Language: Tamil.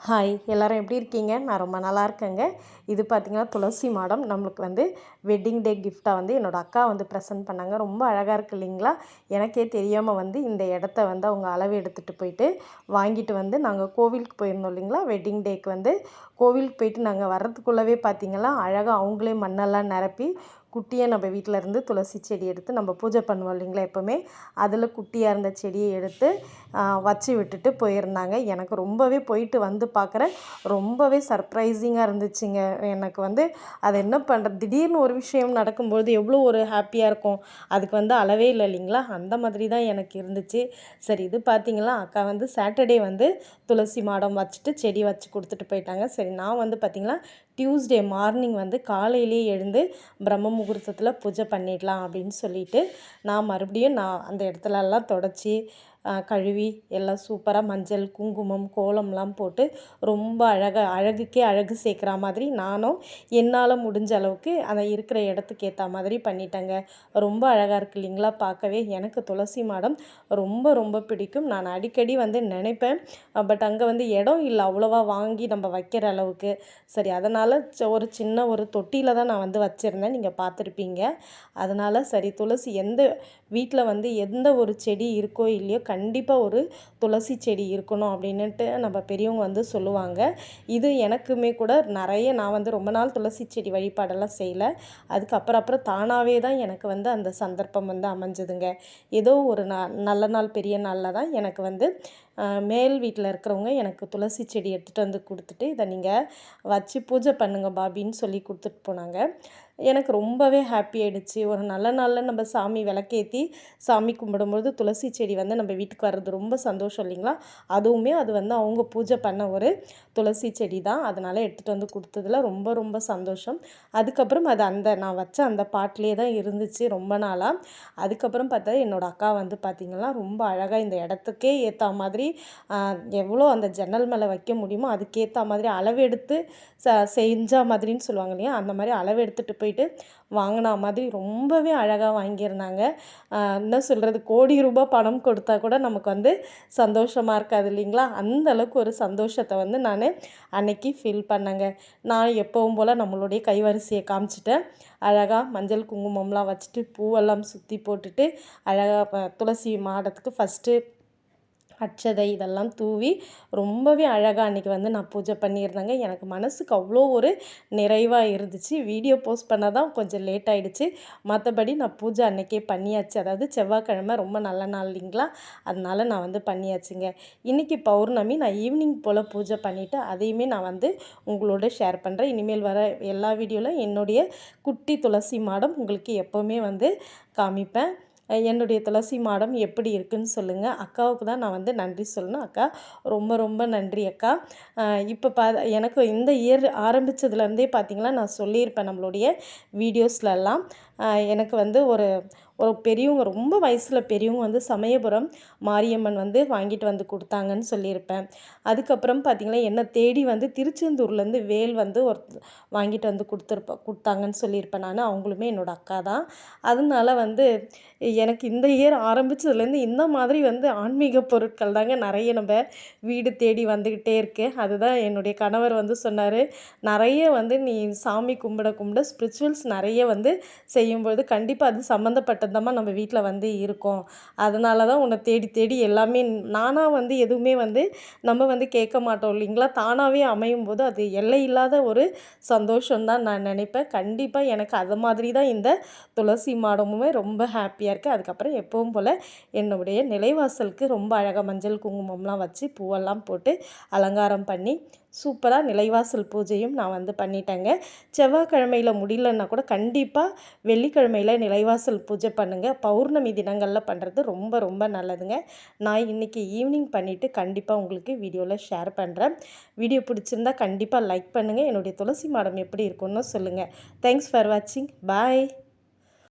ஹாய் எல்லோரும் எப்படி இருக்கீங்க? நான் ரொம்ப நல்லா இருக்கேங்க. இது பார்த்திங்கன்னா துளசி மாடம். நம்மளுக்கு வந்து வெட்டிங் டே கிஃப்டாக வந்து என்னோடய அக்கா வந்து ப்ரெசென்ட் பண்ணாங்க. ரொம்ப அழகாக இருக்குது இல்லைங்களா? எனக்கே தெரியாமல் வந்து இந்த இடத்த வந்து அவங்க அளவு எடுத்துகிட்டு போயிட்டு வாங்கிட்டு வந்து நாங்கள் கோவிலுக்கு போயிருந்தோம் இல்லைங்களா? வெட்டிங் டேக்கு வந்து கோவிலுக்கு போயிட்டு நாங்கள் வர்றதுக்குள்ளவே பார்த்திங்கன்னா அழகாக அவங்களே மண்ணெல்லாம் நிரப்பி குட்டியாக நம்ம வீட்டில் இருந்து துளசி செடி எடுத்து நம்ம பூஜை பண்ணுவோம் இல்லைங்களா எப்போவுமே? அதில் குட்டியாக இருந்த செடியை எடுத்து வச்சு விட்டுட்டு போயிருந்தாங்க. எனக்கு ரொம்பவே போயிட்டு வந்து பார்க்குறேன் ரொம்பவே சர்ப்ரைசிங்காக இருந்துச்சுங்க. எனக்கு வந்து அதை என்ன பண்ணுறது திடீர்னு ஒரு விஷயம் நடக்கும்போது எவ்வளோ ஒரு ஹாப்பியாக இருக்கும். அதுக்கு வந்து அளவே இல்லை இல்லைங்களா? அந்த மாதிரி தான் எனக்கு இருந்துச்சு. சரி இது பார்த்திங்களா அக்கா வந்து சாட்டர்டே வந்து துளசி மாடம் வச்சுட்டு செடி வச்சு கொடுத்துட்டு போயிட்டாங்க. சரி நான் வந்து பார்த்திங்களா டியூஸ்டே மார்னிங் வந்து காலையிலே எழுந்து பிரம்ம முகூர்த்தத்தில் பூஜை பண்ணிடலாம் அப்படின்னு சொல்லிட்டு நான் மறுபடியும் நான் அந்த இடத்துலலாம் தொடச்சி கழுவி எல்லாம் சூப்பராக மஞ்சள் குங்குமம் கோலம்லாம் போட்டு ரொம்ப அழகாக அழகுக்கே அழகு சேர்க்குற மாதிரி நானும் என்னால் முடிஞ்ச அளவுக்கு அந்த இருக்கிற இடத்துக்கு ஏற்ற மாதிரி பண்ணிட்டேங்க. ரொம்ப அழகாக இருக்குது இல்லைங்களா? பார்க்கவே எனக்கு துளசி மாடம் ரொம்ப ரொம்ப பிடிக்கும். நான் அடிக்கடி வந்து நினைப்பேன். பட் அங்கே வந்து இடம் இல்லை. அவ்வளோவா வாங்கி நம்ம வைக்கிற அளவுக்கு. சரி அதனால் ஒரு சின்ன ஒரு தொட்டியில் தான் நான் வந்து வச்சுருந்தேன். நீங்கள் பார்த்துருப்பீங்க. அதனால் சரி துளசி எந்த வீட்டில் வந்து எந்த ஒரு செடி இருக்கோ இல்லையோ கண்டிப்பாக ஒரு துளசி செடி இருக்கணும் அப்படின்னுட்டு நம்ம பெரியவங்க வந்து சொல்லுவாங்க. இது எனக்குமே கூட நிறைய நான் வந்து ரொம்ப நாள் துளசி செடி வழிபாடெல்லாம் செய்யலை. அதுக்கப்புறம் அப்புறம் தானாகவே தான் எனக்கு வந்து அந்த சந்தர்ப்பம் வந்து அமைஞ்சதுங்க. ஏதோ ஒரு நல்ல நாள் பெரிய நாளில் தான் எனக்கு வந்து மேல் வீட்டில் இருக்கிறவங்க எனக்கு துளசி செடி எடுத்துகிட்டு வந்து கொடுத்துட்டு இதை நீங்கள் வச்சு பூஜை பண்ணுங்கள் பாபின்னு சொல்லி கொடுத்துட்டு போனாங்க. எனக்கு ரொம்பவே ஹாப்பி ஆகிடுச்சு ஒரு நல்ல நாளில் நம்ம சாமி விளக்கேற்றி சாமி கும்பிடும்போது துளசி செடி வந்து நம்ம வீட்டுக்கு வர்றது ரொம்ப சந்தோஷம் இல்லைங்களா? அதுவுமே அது வந்து அவங்க பூஜை பண்ண ஒரு துளசி செடி தான். அதனால் எடுத்துகிட்டு வந்து கொடுத்ததில் ரொம்ப ரொம்ப சந்தோஷம். அதுக்கப்புறம் அது அந்த நான் வச்ச அந்த பாட்டிலே தான் இருந்துச்சு ரொம்ப நாளாக அதுக்கப்புறம் பார்த்தா என்னோடய அக்கா வந்து பார்த்திங்கன்னா ரொம்ப அழகாக இந்த இடத்துக்கே ஏற்ற மாதிரி எவ்வளோ அந்த ஜன்னல் மேலே வைக்க முடியுமோ அதுக்கேற்ற மாதிரி அளவெடுத்து ச செஞ்ச மாதிரின்னு சொல்லுவாங்க இல்லையா? அந்த மாதிரி அளவு எடுத்துகிட்டு போயிட்டு வாங்கினா மாதிரி ரொம்பவே அழகாக வாங்கியிருந்தாங்க. என்ன சொல்கிறது கோடி ரூபாய் பணம் கொடுத்தா கூட நமக்கு வந்து சந்தோஷமாக இருக்காது இல்லைங்களா? அந்த அளவுக்கு ஒரு சந்தோஷத்தை வந்து நான் அன்னைக்கு ஃபீல் பண்ணேங்க. நான் எப்பவும் போல் நம்மளுடைய கைவரிசையை காமிச்சிட்டேன். அழகாக மஞ்சள் குங்குமம்லாம் வச்சுட்டு பூவெல்லாம் சுற்றி போட்டுட்டு அழகாக துளசி மாடத்துக்கு ஃபஸ்ட்டு அட்சதை இதெல்லாம் தூவி ரொம்பவே அழகாக அன்றைக்கி வந்து நான் பூஜை பண்ணியிருந்தேங்க. எனக்கு மனசுக்கு அவ்வளோ ஒரு நிறைவாக இருந்துச்சு. வீடியோ போஸ்ட் பண்ண தான் கொஞ்சம் லேட் ஆகிடுச்சு மற்றபடி நான் பூஜை அன்றைக்கே பண்ணியாச்சு. அதாவது செவ்வாய்க்கிழமை ரொம்ப நல்ல நாள் இல்லைங்களா? அதனால் நான் வந்து பண்ணியாச்சுங்க. இன்றைக்கி பௌர்ணமி நான் ஈவினிங் போல் பூஜை பண்ணிவிட்டு அதையுமே நான் வந்து உங்களோட ஷேர் பண்ணுறேன் இனிமேல் வர எல்லா வீடியோவில் என்னுடைய குட்டி துளசி மாடம் உங்களுக்கு எப்போவுமே வந்து காமிப்பேன். என்னுடைய துளசி மாடம் எப்படி இருக்குன்னு சொல்லுங்கள் அக்காவுக்கு தான் நான் வந்து நன்றி சொல்லணும். அக்கா ரொம்ப ரொம்ப நன்றி அக்கா. இப்போ பா எனக்கு இந்த இயர் ஆரம்பித்ததுலேருந்தே பார்த்திங்கன்னா நான் சொல்லியிருப்பேன் நம்மளுடைய வீடியோஸ்லலாம். எனக்கு வந்து ஒரு ஒரு பெரியவங்க ரொம்ப வயசில் பெரியவங்க வந்து சமயபுரம் மாரியம்மன் வந்து வாங்கிட்டு வந்து கொடுத்தாங்கன்னு சொல்லியிருப்பேன். அதுக்கப்புறம் பார்த்திங்கன்னா என்னை தேடி வந்து திருச்செந்தூர்லேருந்து வேல் வந்து ஒரு வாங்கிட்டு வந்து கொடுத்துருப்ப கொடுத்தாங்கன்னு சொல்லியிருப்பேன். நான் அவங்களுமே என்னோடய அக்கா தான். அதனால வந்து எனக்கு இந்த இயர் ஆரம்பித்ததுலேருந்து இந்த மாதிரி வந்து ஆன்மீக பொருட்கள் தாங்க நிறைய நம்ம வீடு தேடி வந்துக்கிட்டே இருக்கு. அதுதான் என்னுடைய கணவர் வந்து சொன்னார். நிறைய வந்து நீ சாமி கும்பிட கும்பிட ஸ்பிரிச்சுவல்ஸ் நிறைய வந்து செய்யும்பொழுது கண்டிப்பாக அது சம்மந்தப்பட்ட மட்டும்தான் நம்ம வீட்டில் வந்து இருக்கோம். அதனால தான் உன்னை தேடி தேடி எல்லாமே நானாக வந்து எதுவுமே வந்து நம்ம வந்து கேட்க மாட்டோம் இல்லைங்களா? தானாகவே அமையும் போது அது எல்லை இல்லாத ஒரு சந்தோஷம்தான் நான் நினைப்பேன். கண்டிப்பாக எனக்கு அது மாதிரி தான் இந்த துளசி மாடமுமே ரொம்ப ஹாப்பியாக இருக்குது அதுக்கப்புறம் எப்பவும் போல் என்னுடைய நிலைவாசலுக்கு ரொம்ப அழகாக மஞ்சள் குங்குமம்லாம் வச்சு பூவெல்லாம் போட்டு அலங்காரம் பண்ணி சூப்பராக நிலைவாசல் பூஜையும் நான் வந்து பண்ணிட்டேங்க. செவ்வாய்க்கிழமையில் முடியலன்னா கூட கண்டிப்பாக வெள்ளிக்கிழமையில் நிலைவாசல் பூஜை பண்ணுங்கள் பௌர்ணமி தினங்களில் பண்ணுறது ரொம்ப ரொம்ப நல்லதுங்க. நான் இன்றைக்கி ஈவினிங் பண்ணிவிட்டு கண்டிப்பாக உங்களுக்கு வீடியோவில் ஷேர் பண்ணுறேன் வீடியோ பிடிச்சிருந்தா கண்டிப்பாக லைக் பண்ணுங்கள் என்னுடைய துளசி மாடம் எப்படி இருக்குன்னு சொல்லுங்கள் தேங்க்ஸ் ஃபார் வாட்சிங். பாய்.